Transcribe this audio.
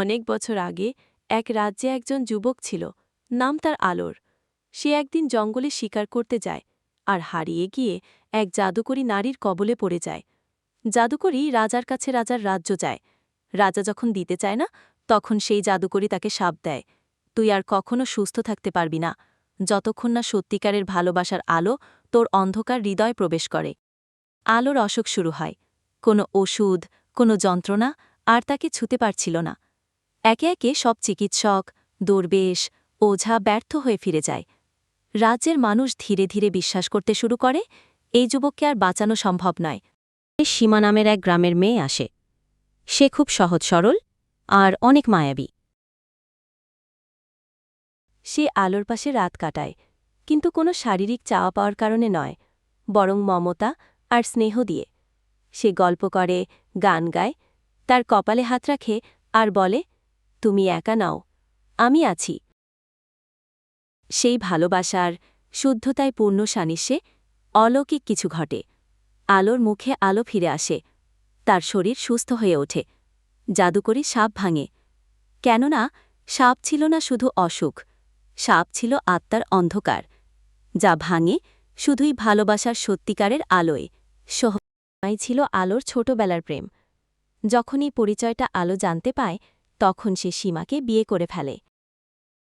অনেক বছর আগে এক রাজ্যে একজন যুবক ছিল, নাম তার আলোর। সে একদিন জঙ্গলে শিকার করতে যায় আর হারিয়ে গিয়ে এক জাদুকরী নারীর কবলে পড়ে যায়। জাদুকরী রাজার কাছে রাজার রাজ্য যায়। রাজা যখন দিতে চায় না, তখন সেই জাদুকরী তাকে সাপ দেয়। তুই আর কখনো সুস্থ থাকতে পারবি না। যতক্ষণ না সত্যিকারের ভালোবাসার আলো তোর অন্ধকার হৃদয় প্রবেশ করে। আলোর অসুখ শুরু হয়। কোনো ওষুধ, কোনো যন্ত্রণা আর তাকে ছুতে পারছিল না। একে একে সব চিকিৎসক, দরবেশ, ওঝা ব্যর্থ হয়ে ফিরে যায়। রাজ্যের মানুষ ধীরে ধীরে বিশ্বাস করতে শুরু করে, এই যুবককে আর বাঁচানো সম্ভব নয়। সীমা নামের এক গ্রামের মেয়ে আসে। সে খুব সহজ সরল আর অনেক মায়াবী। সে আলোর পাশে রাত কাটায়, কিন্তু কোনো শারীরিক চাওয়া পাওয়ার কারণে নয়, বরং মমতা আর স্নেহ দিয়ে। সে গল্প করে, গান গায়, তার কপালে হাত রাখে আর বলে তুমি একা নাও, আমি আছি। সেই ভালোবাসার শুদ্ধতায় পূর্ণ সানিশ্যে অলৌকিক কিছু ঘটে। আলোর মুখে আলো ফিরে আসে, তার শরীর সুস্থ হয়ে ওঠে, জাদুকরি সাপ ভাঙে। কেননা, সাপ ছিল না শুধু অসুখ, সাপ ছিল আত্মার অন্ধকার, যা ভাঙে শুধুই ভালোবাসার সত্যিকারের আলোয়। সহমাই ছিল আলোর ছোটবেলার প্রেম। যখনই পরিচয়টা আলো জানতে পায় তখন সে সীমাকে বিয়ে করে ফেলে।